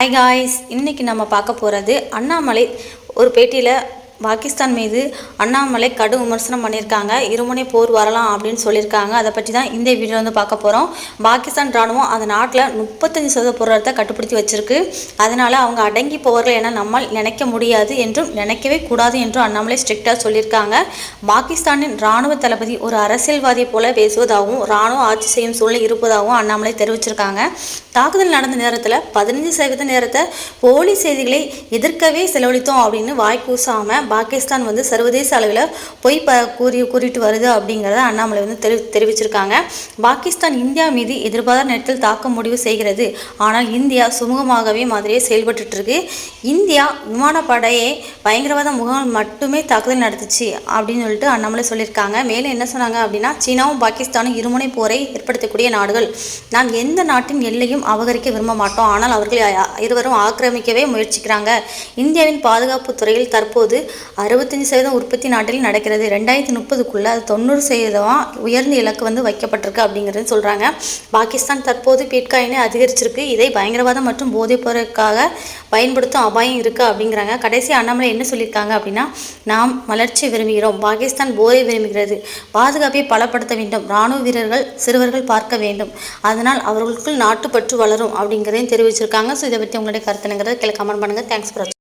Hi guys இன்றைக்கி நம்ம பார்க்க போகிறது அண்ணாமலை ஒரு பேட்டியில் பாகிஸ்தான் மீது அண்ணாமலை கடும் விமர்சனம் பண்ணியிருக்காங்க. இருமுனை போர் வரலாம் அப்படின்னு சொல்லியிருக்காங்க. அதை பற்றி தான் இந்த வீடியோ வந்து பார்க்க போகிறோம் பாகிஸ்தான் ராணுவம் அந்த நாட்டில் முப்பத்தஞ்சு சதவீத பொருளாதாரத்தை கட்டுப்படுத்தி வச்சிருக்கு. அதனால் அவங்க அடங்கி போவார்கள் என நம்மால் நினைக்க முடியாது என்றும் நினைக்கவே கூடாது என்றும் அண்ணாமலை ஸ்ட்ரிக்டாக சொல்லியிருக்காங்க. பாகிஸ்தானின் ராணுவ தளபதி ஒரு அரசியல்வாதியை போல பேசுவதாகவும் ராணுவ ஆட்சி செய்யும் சூழ்நிலை இருப்பதாகவும் அண்ணாமலை தெரிவிச்சிருக்காங்க. தாக்குதல் நடந்த நேரத்தில் பதினஞ்சு சதவீத நேரத்தை போலி செய்திகளை எதிர்க்கவே செலவழித்தோம் அப்படின்னு வாய் கூசாமல் பாகிஸ்தான் வந்து சர்வதேச அளவில் பொய் ப கூறி கூறிட்டு வருது அப்படிங்கிறத அண்ணாமலை வந்து தெரி தெரிவிச்சிருக்காங்க. பாகிஸ்தான் இந்தியா மீது எதிர்பாராத நேரத்தில் தாக்க முடிவு செய்கிறது. ஆனால் இந்தியா சுமூகமாகவே மாதிரியே செயல்பட்டுட்டு இருக்கு இந்தியா விமானப்படையை பயங்கரவாத முகாம் மட்டுமே தாக்குதல் நடத்துச்சு அப்படின்னு சொல்லிட்டு அண்ணாமலை சொல்லியிருக்காங்க. மேலும் என்ன சொன்னாங்க அப்படின்னா சீனாவும் பாகிஸ்தானும் இருமுனை போரை ஏற்படுத்தக்கூடிய நாடுகள். நாம் எந்த நாட்டின் எல்லையும் அபகரிக்க விரும்ப மாட்டோம். ஆனால் அவர்கள் இருவரும் ஆக்கிரமிக்கவே முயற்சிக்கிறாங்க. இந்தியாவின் பாதுகாப்பு துறையில் தற்போது அறுபத்தஞ்சு சதவீதம் உற்பத்தி நாட்டில் நடக்கிறது. ரெண்டாயிரத்தி முப்பதுக்குள்ள அது தொண்ணூறு சதவீதம் உயர்ந்த இலக்கு வந்து வைக்கப்பட்டிருக்கு அப்படிங்கிறது சொல்கிறாங்க பாகிஸ்தான் தற்போது பிட்காயினை அதிகரிச்சிருக்கு. இதை பயங்கரவாதம் மற்றும் போதைப் பொருளுக்காக பயன்படுத்தும் அபாயம் இருக்குது அப்படிங்கிறாங்க. கடைசி அண்ணாமலை என்ன சொல்லியிருக்காங்க அப்படின்னா நாம் வளர்ச்சி விரும்புகிறோம். பாகிஸ்தான் போரை விரும்புகிறது. பாதுகாப்பை பலப்படுத்த வேண்டும். ராணுவ வீரர்கள் சிறுவர்கள் பார்க்க வேண்டும். அதனால் அவர்களுக்குள் நாட்டுப்பற்று வளரும் அப்படிங்கிறதையும் தெரிவிச்சிருக்காங்க. ஸோ இதை பற்றி உங்களுடைய கருத்துனுங்கிறத கீழே கமெண்ட் பண்ணுங்க. Thanks for